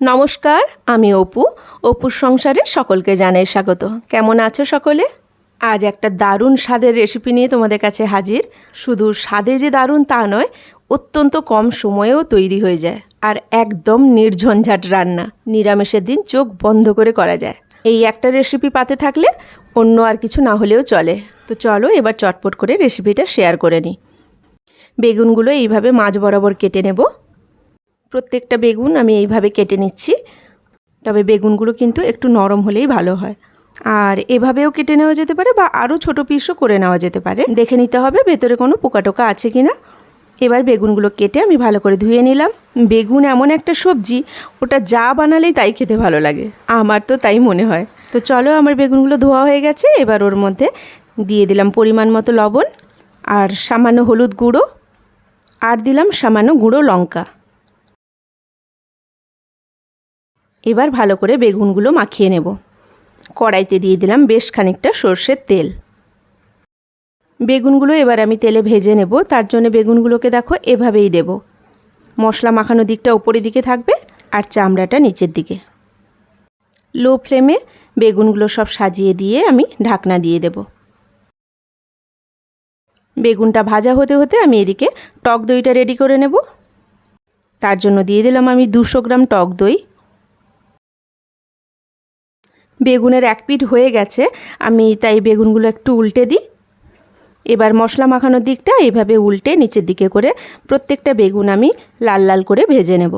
নমস্কার, আমি অপু। অপুর সংসারে সকলকে জানাই স্বাগত। কেমন আছো সকলে? আজ একটা দারুণ স্বাদের রেসিপি নিয়ে তোমাদের কাছে হাজির। শুধু স্বাদে যে দারুণ তা নয়, অত্যন্ত কম সময়েও তৈরি হয়ে যায় আর একদম নির্ঝঞ্ঝাট রান্না। নিরামিষের দিন চোখ বন্ধ করে করা যায়। এই একটা রেসিপি পাতে থাকলে অন্য আর কিছু না হলেও চলে। তো চলো এবার চটপট করে রেসিপিটা শেয়ার করে নিই। বেগুনগুলো এইভাবে মাছ বরাবর কেটে নেব। প্রত্যেকটা বেগুন আমি এইভাবে কেটে নিচ্ছি। তবে বেগুনগুলো কিন্তু একটু নরম হলেই ভালো হয়। আর এভাবেও কেটে নেওয়া যেতে পারে বা আরও ছোটো পিসও করে নেওয়া যেতে পারে। দেখে নিতে হবে ভেতরে কোনো পোকা টোকা আছে কি না এবার বেগুনগুলো কেটে আমি ভালো করে ধুয়ে নিলাম। বেগুন এমন একটা সবজি, ওটা যা বানালেই তাই খেতে ভালো লাগে। আমার তো তাই মনে হয়। তো চলো আমার বেগুনগুলো ধোয়া হয়ে গেছে, এবার ওর মধ্যে দিয়ে দিলাম পরিমাণ মতো লবণ আর সামান্য হলুদ গুঁড়ো। আর দিলাম সামান্য গুঁড়ো লঙ্কা। এবার ভালো করে বেগুনগুলো মাখিয়ে নেব। কড়াইতে দিয়ে দিলাম বেশ খানিকটা সর্ষের তেল। বেগুনগুলো এবার আমি তেলে ভেজে নেব, তার জন্য বেগুনগুলোকে দেখো এভাবেই দেব। মশলা মাখানো দিকটা উপরের দিকে থাকবে আর চামড়াটা নিচের দিকে। লো ফ্লেমে বেগুনগুলো সব সাজিয়ে দিয়ে আমি ঢাকনা দিয়ে দেব। বেগুনটা ভাজা হতে হতে আমি এদিকে টক দইটা রেডি করে নেব। তার জন্য দিয়ে দিলাম আমি দুশো গ্রাম টক দই। বেগুনের এক পিঠ হয়ে গেছে। আমি তাই বেগুনগুলো একটু উল্টে দিই। এবার মশলা মাখানোর দিকটা এভাবে উল্টে নিচের দিকে করে প্রত্যেকটা বেগুন আমি লাল লাল করে ভেজে নেব।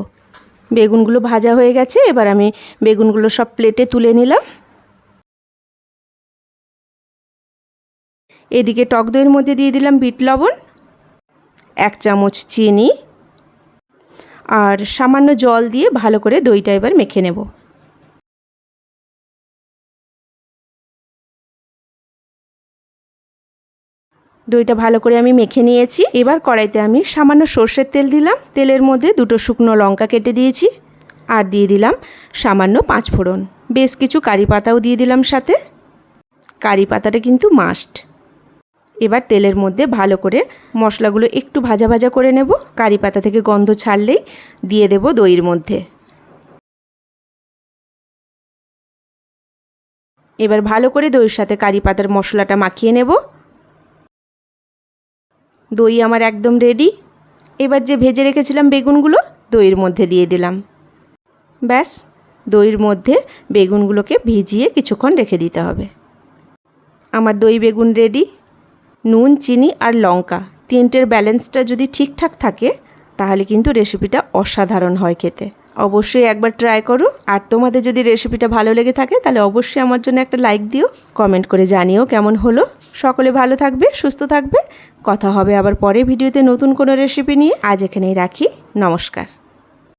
বেগুনগুলো ভাজা হয়ে গেছে, এবার আমি বেগুনগুলো সব প্লেটে তুলে নিলাম। এদিকে টক দইয়ের মধ্যে দিয়ে দিলাম বিট লবণ, এক চামচ চিনি, আর সামান্য জল দিয়ে ভালো করে দইটা এবার মেখে নেব। দইটা ভালো করে আমি মেখে নিয়েছি। এবার কড়াইতে আমি সামান্য সর্ষের তেল দিলাম। তেলের মধ্যে দুটো শুকনো লঙ্কা কেটে দিয়েছি আর দিয়ে দিলাম সামান্য পাঁচ ফোড়ন। বেশ কিছু কারি পাতাও দিয়ে দিলাম সাথে। কারি পাতাটা কিন্তু মাস্ট এবার তেলের মধ্যে ভালো করে মশলাগুলো একটু ভাজা ভাজা করে নেব। কারি পাতা থেকে গন্ধ ছাড়লেই দিয়ে দেব দইয়ের মধ্যে। এবার ভালো করে দইয়ের সাথে কারি পাতার মশলাটা মাখিয়ে নেব। দই আমার একদম রেডি এবার যে ভেজে রেখেছিলাম বেগুনগুলো, দইয়ের মধ্যে দিয়ে দিলাম। ব্যাস, দইয়ের মধ্যে বেগুনগুলোকে ভিজিয়ে কিছুক্ষণ রেখে দিতে হবে। আমার দই বেগুন রেডি নুন, চিনি আর লঙ্কা, তিনটের ব্যালেন্সটা যদি ঠিকঠাক থাকে, তাহলে কিন্তু রেসিপিটা অসাধারণ হয় খেতে। অবশ্যই একবার ট্রাই করো। আর তোমাদের যদি রেসিপিটা ভালো লেগে থাকে, তাহলে অবশ্যই আমার জন্য একটা লাইক দিও কমেন্ট করে জানিও কেমন হলো। সকলে ভালো থাকবে, সুস্থ থাকবে। কথা হবে আবার পরে ভিডিওতে নতুন কোনো রেসিপি নিয়ে। আজ এখানেই রাখি। নমস্কার।